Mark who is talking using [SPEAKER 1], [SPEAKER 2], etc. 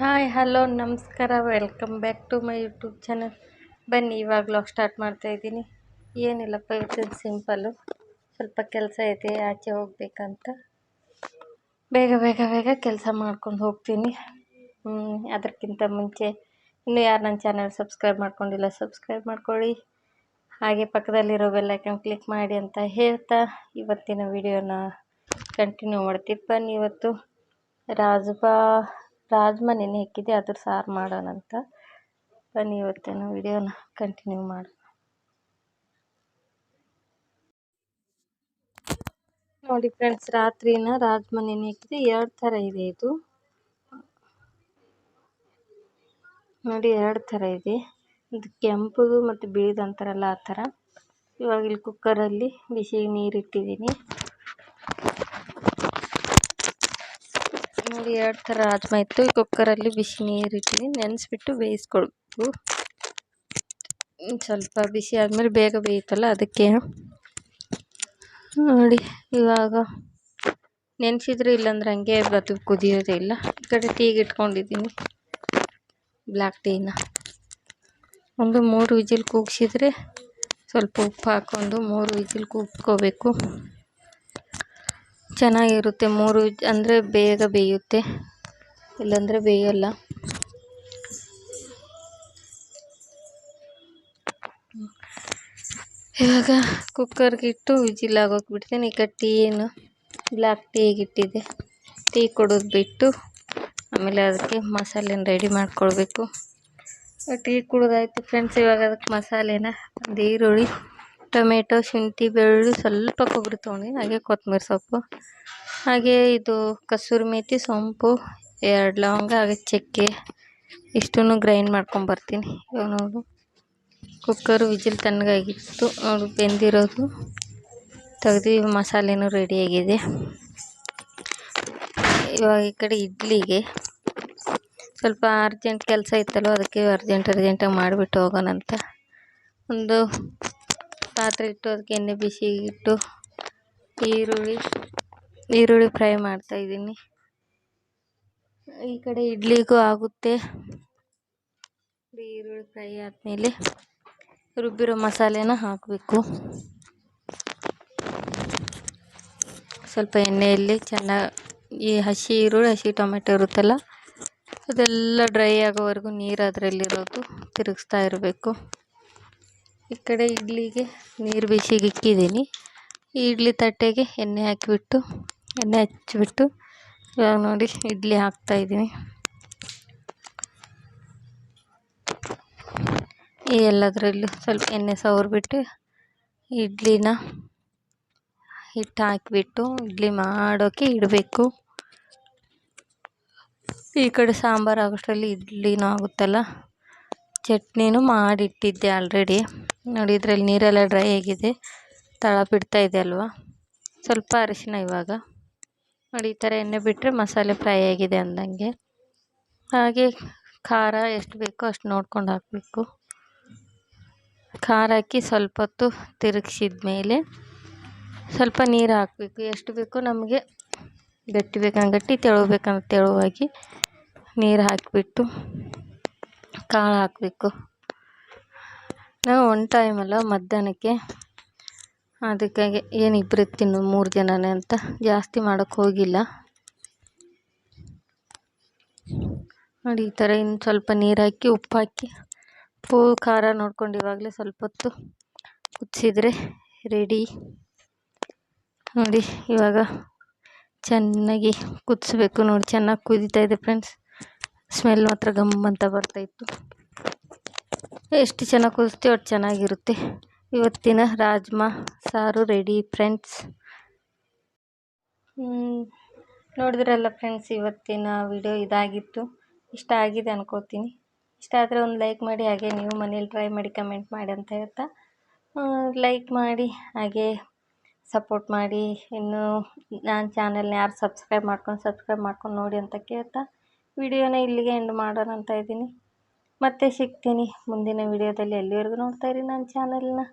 [SPEAKER 1] Hi, hello, ನಮಸ್ಕಾರ. Welcome back to my YouTube channel ಬನ್ನಿ, ಇವಾಗ ಸ್ಟಾರ್ಟ್ ಮಾಡ್ತಾ ಇದ್ದೀನಿ. ಏನಿಲ್ಲಪ್ಪ, ಇವತ್ತಿನ ಸಿಂಪಲ್ಲು ಸ್ವಲ್ಪ ಕೆಲಸ ಐತೆ, ಆಚೆ ಹೋಗ್ಬೇಕಂತ. ಬೇಗ ಬೇಗ ಬೇಗ ಕೆಲಸ ಮಾಡ್ಕೊಂಡು ಹೋಗ್ತೀನಿ. ಅದಕ್ಕಿಂತ ಮುಂಚೆ ಇನ್ನೂ ಯಾರು ನನ್ನ ಚಾನಲ್ ಸಬ್ಸ್ಕ್ರೈಬ್ ಮಾಡ್ಕೊಂಡಿಲ್ಲ ಸಬ್ಸ್ಕ್ರೈಬ್ ಮಾಡ್ಕೊಳ್ಳಿ. ಹಾಗೆ ಪಕ್ಕದಲ್ಲಿರೋ ಬೆಲ್ಲೈಕನ್ ಕ್ಲಿಕ್ ಮಾಡಿ ಅಂತ ಹೇಳ್ತಾ ಇವತ್ತಿನ ವಿಡಿಯೋನ ಕಂಟಿನ್ಯೂ ಮಾಡ್ತೀವಿ ಬನ್ನಿ, ಇವತ್ತು ರಾಜ್ಮಾ ರಾಜ್ಮಾ ನೆನೆ ಹಾಕಿದ್ದೆ ಅದ್ರ ಸಾರು ಮಾಡೋಣ ಅಂತ. ಬನ್ನಿ ಇವತ್ತಿನ ವಿಡಿಯೋನ ಕಂಟಿನ್ಯೂ ಮಾಡೋಣ. ನೋಡಿ ಫ್ರೆಂಡ್ಸ್ ರಾತ್ರಿನ ರಾಜ್ಮಾ ನೆನೆ ಹಾಕಿದ್ದೆ ಎರಡು ಥರ ಇದೆ ಇದು. ನೋಡಿ ಎರಡು ಥರ ಇದೆ. ಇದು ಕೆಂಪುದು ಮತ್ತು ಬಿಳಿದು ಅಂತಾರಲ್ಲ ಆ ಥರ. ಇವಾಗ ಇಲ್ಲಿ ಕುಕ್ಕರಲ್ಲಿ ಬಿಸಿ ನೀರಿಟ್ಟಿದ್ದೀನಿ ನೋಡಿ, ಎರಡು ಥರ ರಾಜ್ಮಾ ಇತ್ತು. ಈ ಕುಕ್ಕರಲ್ಲಿ ಬಿಸಿ ನೀರಿಟ್ಟಿದ್ದೀನಿ ನೆನೆಸ್ಬಿಟ್ಟು ಬೇಯಿಸ್ಕೊಳ್ಬೇಕು ಸ್ವಲ್ಪ ಬಿಸಿ ಆದಮೇಲೆ ಬೇಗ ಬೇಯುತ್ತಲ್ಲ ಅದಕ್ಕೆ ನೋಡಿ, ಇವಾಗ ನೆನೆಸಿದ್ರೆ ಇಲ್ಲಾಂದ್ರೆ ಹಂಗೆ ಅದು ಕುದಿಯೋದೇ ಇಲ್ಲ. ಈ ಕಡೆ ಟೀಗೆ ಇಟ್ಕೊಂಡಿದ್ದೀನಿ, ಬ್ಲ್ಯಾಕ್ ಟೀನ. ಒಂದು ಮೂರು ವಿಜಿಲ್ ಕೂಗಿಸಿದ್ರೆ ಸ್ವಲ್ಪ ಉಪ್ಪು ಹಾಕ್ಕೊಂಡು ಮೂರು ವಿಜಿಲ್ ಕೂಗ್ಕೋಬೇಕು ಚೆನ್ನಾಗಿರುತ್ತೆ. ಮೂರು ಅಂದರೆ ಬೇಗ ಬೇಯುತ್ತೆ. ಇಲ್ಲಾಂದರೆ ಬೇಯೋಲ್ಲ. ಇವಾಗ ಕುಕ್ಕರ್ಗಿಟ್ಟು ವಿಜಿಲ್ ಆಗೋಕೆ ಬಿಡ್ತೀನಿ. ಈಗ ಟೀನು ಬ್ಲ್ಯಾಕ್ ಟೀಗೆ ಟೀ ಕೊಡೋದು ಬಿಟ್ಟು ಆಮೇಲೆ ಅದಕ್ಕೆ ಮಸಾಲೆನ ರೆಡಿ ಮಾಡ್ಕೊಳ್ಬೇಕು. ಟೀ ಕುಡಿದಾಯ್ತು ಫ್ರೆಂಡ್ಸ್ ಇವಾಗ ಅದಕ್ಕೆ ಮಸಾಲೆನ, ಒಂದು ಈರುಳ್ಳಿ ಟೊಮೆಟೊ, ಶುಂಠಿ, ಬೆಳ್ಳುಳ್ಳಿ ಸ್ವಲ್ಪ ಕೊಬ್ಬರಿ ತೊಗೊಂಡಿನಿ ಹಾಗೆ ಕೊತ್ತಂಬರಿ ಸೊಪ್ಪು, ಹಾಗೆ ಇದು ಕಸೂರಿ ಮೇಥಿ ಸೊಂಪು, ಎರಡು ಲವಂಗ, ಹಾಗೆ ಚಕ್ಕೆ, ಇಷ್ಟನ್ನು ಗ್ರೈಂಡ್ ಮಾಡ್ಕೊಂಬರ್ತೀನಿ ಇವಾಗ ನೋಡು ಕುಕ್ಕರು ವಿಜಿಲ್ ತಣ್ಣಗಾಗಿತ್ತು ನೋಡು, ಬೆಂದಿರೋದು. ತೆಗೆದು ಮಸಾಲೆನೂ ರೆಡಿಯಾಗಿದೆ ಇವಾಗ ಈ ಕಡೆ ಇಡ್ಲಿಗೆ ಸ್ವಲ್ಪ ಅರ್ಜೆಂಟ್ ಕೆಲಸ ಇತ್ತಲ್ವ ಅದಕ್ಕೆ ಅರ್ಜೆಂಟ್ ಅರ್ಜೆಂಟಾಗಿ ಮಾಡಿಬಿಟ್ಟು ಹೋಗೋಣ ಅಂತ ಒಂದು ಪಾತ್ರೆ ಇಟ್ಟು ಅದಕ್ಕೆ ಎಣ್ಣೆ ಬಿಸಿ ಇಟ್ಟು ಈರುಳ್ಳಿ ಈರುಳ್ಳಿ ಫ್ರೈ ಮಾಡ್ತಾಯಿದ್ದೀನಿ ಈ ಕಡೆ ಇಡ್ಲಿಗೂ ಆಗುತ್ತೆ. ಈರುಳ್ಳಿ ಫ್ರೈ ಆದಮೇಲೆ ರುಬ್ಬಿರೋ ಮಸಾಲೆನ ಹಾಕಬೇಕು. ಸ್ವಲ್ಪ ಎಣ್ಣೆಯಲ್ಲಿ ಚೆನ್ನಾಗಿ ಈ ಹಸಿ ಈರುಳ್ಳಿ, ಹಸಿ ಟೊಮೆಟೊ ಇರುತ್ತಲ್ಲ, ಅದೆಲ್ಲ ಡ್ರೈ ಆಗೋವರೆಗೂ ನೀರು ಅದರಲ್ಲಿರೋದು ತಿರುಗಿಸ್ತಾ ಇರಬೇಕು. ಈ ಕಡೆ ಇಡ್ಲಿಗೆ ನೀರು ಬಿಸಿಗೆ ಇಕ್ಕಿದ್ದೀನಿ. ಇಡ್ಲಿ ತಟ್ಟೆಗೆ ಎಣ್ಣೆ ಹಾಕಿಬಿಟ್ಟು, ಎಣ್ಣೆ ಹಚ್ಚಿಬಿಟ್ಟು ಇವಾಗ ನೋಡಿ ಇಡ್ಲಿ ಹಾಕ್ತಾಯಿದ್ದೀನಿ ಈ ಎಲ್ಲದರಲ್ಲೂ ಸ್ವಲ್ಪ ಎಣ್ಣೆ ಸವರ್ಬಿಟ್ಟು ಇಡ್ಲಿನ ಹಿಟ್ಟು ಹಾಕಿಬಿಟ್ಟು ಇಡ್ಲಿ ಮಾಡೋಕ್ಕೆ ಇಡಬೇಕು. ಈ ಕಡೆ ಸಾಂಬಾರು ಆಗೋಷ್ಟರಲ್ಲಿ ಇಡ್ಲಿನೂ ಆಗುತ್ತಲ್ಲ? ಚಟ್ನಿನೂ ಮಾಡಿಟ್ಟಿದ್ದೆ ಆಲ್ರೆಡಿ ನೋಡಿ, ಇದರಲ್ಲಿ ನೀರೆಲ್ಲ ಡ್ರೈ ಆಗಿದೆ. ತಳ ಬಿಡ್ತಾ ಇದೆ ಅಲ್ವಾ? ಸ್ವಲ್ಪ ಅರಿಶಿನ ಇವಾಗ. ನೋಡಿ, ಈ ಥರ ಎಣ್ಣೆ ಬಿಟ್ಟರೆ ಮಸಾಲೆ ಫ್ರೈ ಆಗಿದೆ ಅಂದಂಗೆ. ಹಾಗೆ ಖಾರ ಎಷ್ಟು ಬೇಕೋ ಅಷ್ಟು ನೋಡ್ಕೊಂಡು ಹಾಕಬೇಕು. ಖಾರ ಹಾಕಿ ಸ್ವಲ್ಪ ಹೊತ್ತು ತಿರುಗಿಸಿದ ಮೇಲೆ ಸ್ವಲ್ಪ ನೀರು ಹಾಕಬೇಕು. ಎಷ್ಟು ಬೇಕೋ ನಮಗೆ ಗಟ್ಟಿ ಬೇಕಂದ್ರೆ ಗಟ್ಟಿ ತೆಳು ಬೇಕಂದ್ರೆ ತೆಳುವಾಗಿ ನೀರು ಹಾಕಿಬಿಟ್ಟು ಕಾಳು ಹಾಕಬೇಕು. ನಾವು ಒನ್ ಟೈಮ್ ಅಲ್ಲ ಮಧ್ಯಾಹ್ನಕ್ಕೆ. ಅದಕ್ಕಾಗಿ ಏನು ಇಬ್ಬರು ತಿನ್ನು ಮೂರು ಜನನೇ ಅಂತ ಜಾಸ್ತಿ ಮಾಡೋಕ್ಕೆ ಹೋಗಿಲ್ಲ. ನೋಡಿ ಈ ಥರ ಇನ್ನು ಸ್ವಲ್ಪ ನೀರು ಹಾಕಿ, ಉಪ್ಪು ಹಾಕಿ ಉಪ್ಪು ಖಾರ ನೋಡ್ಕೊಂಡು ಇವಾಗಲೇ ಸ್ವಲ್ಪ ಹೊತ್ತು ಕುದಿಸಿದ್ರೆ ರೆಡಿ ನೋಡಿ ಇವಾಗ ಚೆನ್ನಾಗಿ ಕುದಿಸ್ಬೇಕು ನೋಡಿ, ಚೆನ್ನಾಗಿ ಕುದೀತಾ ಇದೆ ಫ್ರೆಂಡ್ಸ್ ಸ್ಮೆಲ್ ಮಾತ್ರ ಗಮ್ ಅಂತ ಬರ್ತಾಯಿತ್ತು ಎಷ್ಟು ಚೆನ್ನಾಗಿ ಕುದಿಸ್ತೀವಿ ಅಷ್ಟು ಚೆನ್ನಾಗಿರುತ್ತೆ. ಇವತ್ತಿನ ರಾಜ್ಮಾ ಸಾರು ರೆಡಿ ಫ್ರೆಂಡ್ಸ್ ನೋಡಿದ್ರಲ್ಲ ಫ್ರೆಂಡ್ಸ್ ಇವತ್ತಿನ ವಿಡಿಯೋ ಇದಾಗಿತ್ತು. ಇಷ್ಟ ಆಗಿದೆ ಅನ್ಕೋತೀನಿ. ಇಷ್ಟ ಆದರೆ ಒಂದು ಲೈಕ್ ಮಾಡಿ, ಹಾಗೆ ನೀವು ಮನೇಲಿ ಟ್ರೈ ಮಾಡಿ ಕಮೆಂಟ್ ಮಾಡಿ ಅಂತ ಹೇಳ್ತಾ. ಲೈಕ್ ಮಾಡಿ, ಹಾಗೆ ಸಪೋರ್ಟ್ ಮಾಡಿ. ಇನ್ನು ನಾನು ಚಾನಲ್ನ ಯಾರು ಸಬ್ಸ್ಕ್ರೈಬ್ ಮಾಡ್ಕೊಂಡು ಸಬ್ಸ್ಕ್ರೈಬ್ ಮಾಡ್ಕೊಂಡು ನೋಡಿ ಅಂತ ಕೇಳ್ತಾ. ವಿಡಿಯೋನ ಇಲ್ಲಿಗೆ ಎಂಡ್ ಮಾಡೋಣ ಅಂತ ಇದ್ದೀನಿ. ಮತ್ತೆ ಸಿಗ್ತೀನಿ ಮುಂದಿನ ವಿಡಿಯೋದಲ್ಲಿ. ಎಲ್ಲಿವರೆಗೂ ಇರಿ ನನ್ನ ಚಾನಲ್ನ